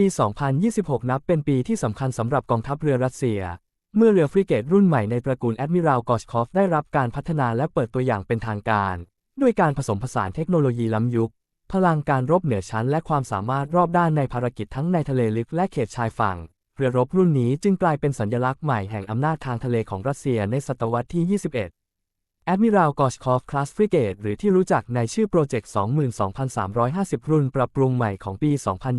ปี 2026 นับเป็นปีที่สำคัญสำหรับกองทัพเรือรัสเซีย เมื่อเรือฟริเกตรุ่นใหม่ในตระกูลแอดมิรัลกอชคอฟได้รับการพัฒนาและเปิดตัวอย่างเป็นทางการ ด้วยการผสมผสานเทคโนโลยีล้ำยุค พลังการรบเหนือชั้นและความสามารถรอบด้านในภารกิจทั้งในทะเลลึกและเขตชายฝั่ง เรือรบรุ่นนี้จึงกลายเป็นสัญลักษณ์ใหม่แห่งอำนาจทางทะเลของรัสเซียในศตวรรษที่ 21 แอดมิรัลกอชคอฟคลาสฟริเกตหรือที่รู้จักในชื่อโปรเจกต์ 22,350 รุ่นปรับปรุงใหม่ของปี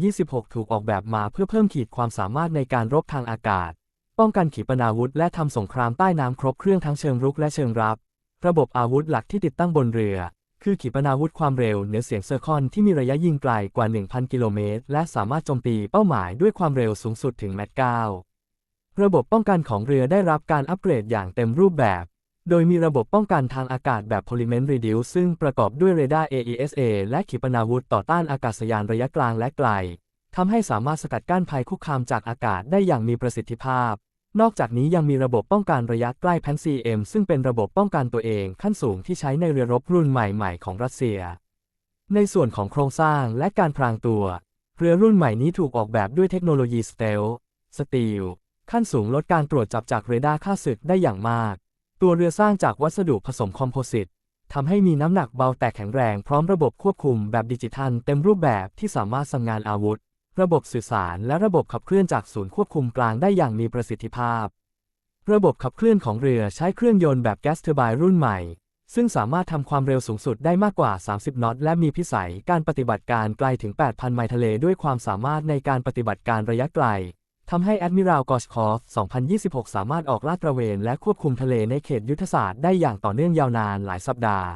2026 ถูกออกแบบมาเพื่อเพิ่มขีดความสามารถในการรบทางอากาศ ป้องกันขีปนาวุธและทำสงครามใต้น้ำครบเครื่องทั้งเชิงรุกและเชิงรับ ระบบอาวุธหลักที่ติดตั้งบนเรือ คือขีปนาวุธความเร็วเหนือเสียงเซอร์คอนที่มีระยะยิงไกลกว่า 1,000 กิโลเมตร และสามารถโจมตีเป้าหมายด้วยความเร็วสูงสุดถึงแมตช์9ระบบป้องกันของเรือได้รับการอัปเกรดอย่างเต็มรูปแบบ โดยมีระบบป้องกันทางอากาศแบบ Polymer Reduce ซึ่งประกอบด้วยเรดาร์ AESA และขีปนาวุธต่อต้านอากาศยานระยะกลางและไกล ทำให้สามารถสกัดกั้นภัยคุกคามจากอากาศได้อย่างมีประสิทธิภาพ นอกจากนี้ยังมีระบบป้องกันระยะใกล้แพน CM ซึ่งเป็นระบบป้องกันตัวเองขั้นสูงที่ใช้ในเรือรบรุ่นใหม่ ๆ ของรัสเซีย ในส่วนของโครงสร้างและการพรางตัว เรือรุ่นใหม่นี้ถูกออกแบบด้วยเทคโนโลยีสเตลสตีลขั้นสูงลดการตรวจจับจากเรดาร์ค่าศึกได้อย่างมาก ตัวเรือสร้างจากวัสดุผสมคอมโพสิตทำให้มีน้ำหนักเบาแต่แข็งแรงพร้อมระบบควบคุมแบบดิจิทัลเต็มรูปแบบที่สามารถสั่งงานอาวุธ ระบบสื่อสารและระบบขับเคลื่อนจากศูนย์ควบคุมกลางได้อย่างมีประสิทธิภาพ ระบบขับเคลื่อนของเรือใช้เครื่องยนต์แบบแก๊สเทอร์ไบน์รุ่นใหม่ ซึ่งสามารถทำความเร็วสูงสุดได้มากกว่า 30นอต และมีพิสัยการปฏิบัติการไกลถึง 8,000 ไมล์ทะเลด้วยความสามารถในการปฏิบัติการระยะไกล ทำให้แอดมิรัลกอชคอฟ 2026 สามารถออกลาดตระเวนและควบคุมทะเลในเขตยุทธศาสตร์ได้อย่างต่อเนื่องยาวนานหลายสัปดาห์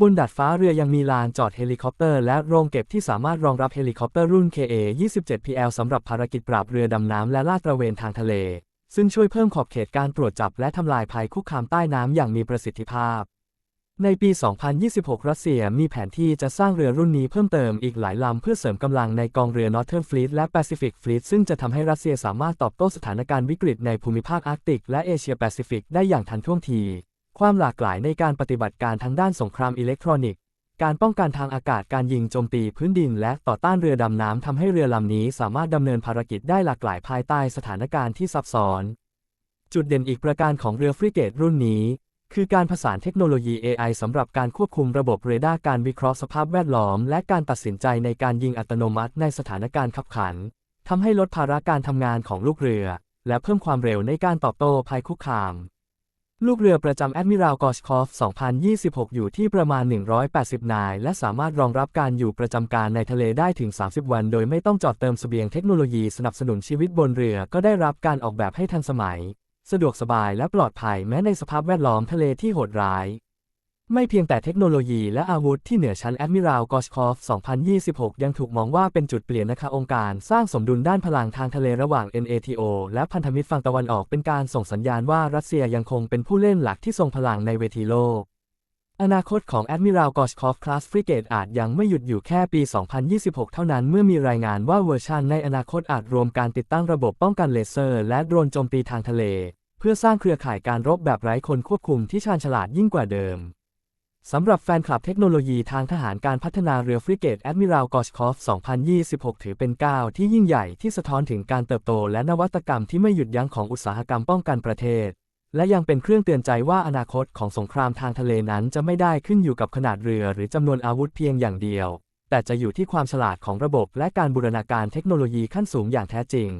บนดาดฟ้าเรือยังมีลานจอดเฮลิคอปเตอร์และโรงเก็บที่สามารถรองรับเฮลิคอปเตอร์รุ่น KA-27PL สำหรับภารกิจปราบเรือดำน้ำและลาดตระเวนทางทะเล ซึ่งช่วยเพิ่มขอบเขตการตรวจจับและทำลายภัยคุกคามใต้น้ำอย่างมีประสิทธิภาพ ในปี 2026 รัสเซียมีแผนที่จะสร้างเรือรุ่นนี้เพิ่มเติมอีกหลายลำเพื่อเสริมกำลังในกองเรือ Northern Fleet และ Pacific Fleet ซึ่งจะทำให้รัสเซียสามารถตอบโต้สถานการณ์วิกฤตในภูมิภาคอาร์กติกและเอเชียแปซิฟิกได้อย่างทันท่วงที ความหลากหลายในการปฏิบัติการทั้งด้านสงครามอิเล็กทรอนิกส์ การป้องกันทางอากาศการยิงโจมตีพื้นดิน และต่อต้านเรือดำน้ำทำให้เรือลำนี้สามารถดำเนินภารกิจได้หลากหลายภายใต้สถานการณ์ที่ซับซ้อน จุดเด่นอีกประการของเรือฟริเกตรุ่นนี้ คือการผสานเทคโนโลยี AI สำหรับการควบคุมระบบเรดาร์การวิเคราะห์สภาพแวดล้อม และการตัดสินใจในการยิงอัตโนมัติในสถานการณ์ขับขันทำให้ลดภาระการทำงานของลูกเรือ และเพิ่มความเร็วในการตอบโต้ภัยคุกคาม ลูกเรือประจำแอดมิรัลกอชคอฟ 2026 อยู่ที่ประมาณ 180 นาย และสามารถรองรับการอยู่ประจำการในทะเลได้ถึง 30 วัน โดยไม่ต้องจอดเติมสเสบียงเทคโนโลยีสนับสนุนชีวิตบนเรือก็ได้รับการออกแบบให้ทันสมัย สะดวกสบายและปลอดภัยแม้ในสภาพแวดล้อมทะเลที่โหดร้าย ไม่เพียงแต่เทคโนโลยีและอาวุธที่เหนือชั้นแอดมิรัลกอชคอฟ 2026 ยังถูกมองว่าเป็นจุดเปลี่ยนนะคะองค์การสร้างสมดุลด้านพลังทางทะเลระหว่าง NATO และพันธมิตรฝั่งตะวันออกเป็นการส่งสัญญาณว่ารัสเซียยังคงเป็นผู้เล่นหลักที่ทรงพลังในเวทีโลกอนาคตของแอดมิรัลกอชคอฟคลาสฟริเกตอาจยังไม่หยุดอยู่แค่ปี 2026 เท่านั้นเมื่อมีรายงานว่าเวอร์ชันในอนาคตอาจรวมการติดตั้งระบบป้องกันเลเซอร์ และโดรนโจมตีทางทะเล เพื่อสร้างเครือข่ายการรบแบบไร้คนควบคุมที่ชาญฉลาดยิ่งกว่าเดิม สำหรับแฟนคลับเทคโนโลยีทางทหารการพัฒนาเรือฟริเกตแอดมิรัลกอชคอฟ 2026 ถือเป็นก้าวที่ยิ่งใหญ่ที่สะท้อนถึงการเติบโตและนวัตกรรมที่ไม่หยุดยั้งของอุตสาหกรรมป้องกันประเทศ และยังเป็นเครื่องเตือนใจว่าอนาคตของสงครามทางทะเลนั้นจะไม่ได้ขึ้นอยู่กับขนาดเรือหรือจำนวนอาวุธเพียงอย่างเดียว แต่จะอยู่ที่ความฉลาดของระบบและการบูรณาการเทคโนโลยีขั้นสูงอย่างแท้จริง